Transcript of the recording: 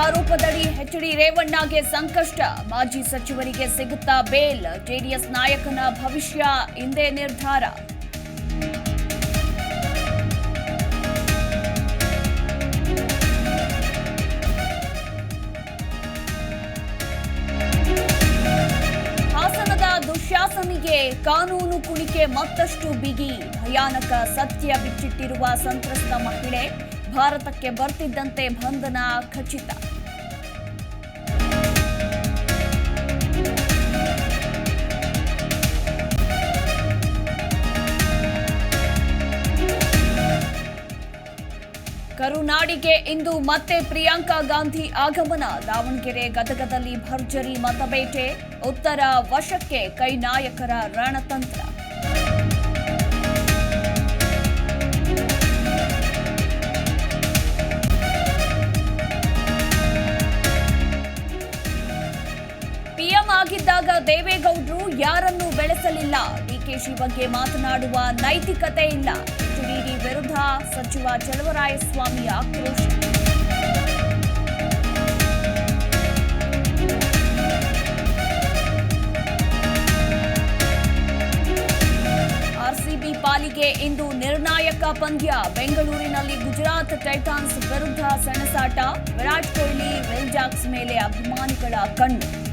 ಆರೋಪದಡಿ ಎಚ್ಡಿ ರೇವಣ್ಣಗೆ ಸಂಕಷ್ಟ. ಮಾಜಿ ಸಚಿವರಿಗೆ ಸಿಗುತ್ತಾ ಬೇಲ್. ಜೆಡಿಎಸ್ ನಾಯಕನ ಭವಿಷ್ಯ ಇಂದೇ ನಿರ್ಧಾರ. ಹಾಸನದ ದುಶ್ಯಾಸನಿಗೆ ಕಾನೂನು ಕುಣಿಕೆ ಮತ್ತಷ್ಟು ಬಿಗಿ. ಭಯಾನಕ ಸತ್ಯ ಬಿಚ್ಚಿಟ್ಟಿರುವ ಸಂತ್ರಸ್ತ ಮಹಿಳೆ ಭಾರತಕ್ಕೆ ಬರ್ತಿದ್ದಂತೆ ಬಂಧನ ಖಚಿತ. ಕರುನಾಡಿಗೆ ಇಂದು ಮತ್ತೆ ಪ್ರಿಯಾಂಕಾ ಗಾಂಧಿ ಆಗಮನ. ದಾವಣಗೆರೆ ಗದಗದಲ್ಲಿ ಭರ್ಜರಿ ಮತಬೇಟೆ. ಉತ್ತರ ವಶಕ್ಕೆ ಕೈ ನಾಯಕರ ರಣತಂತ್ರ. ದೇವೇಗೌಡರು ಯಾರನ್ನೂ ಬೆಳೆಸಲಿಲ್ಲ. ಡಿಕೆಶಿ ಬಗ್ಗೆ ಮಾತನಾಡುವ ನೈತಿಕತೆ ಇಲ್ಲ. ಟಿಡಿಡಿ ವಿರುದ್ಧ ಸಚಿವ ಚಲುವರಾಯಸ್ವಾಮಿ ಆಕ್ರೋಶ. ಆರ್ಸಿಬಿ ಪಾಲಿಗೆ ಇಂದು ನಿರ್ಣಾಯಕ ಪಂದ್ಯ. ಬೆಂಗಳೂರಿನಲ್ಲಿ ಗುಜರಾತ್ ಟೈಟಾನ್ಸ್ ವಿರುದ್ಧ ಸೆಣಸಾಟ. ವಿರಾಟ್ ಕೊಹ್ಲಿ, ವಿಲ್ ಜಾಕ್ಸ್ ಮೇಲೆ ಅಭಿಮಾನಿಗಳ ಕಣ್ಣು.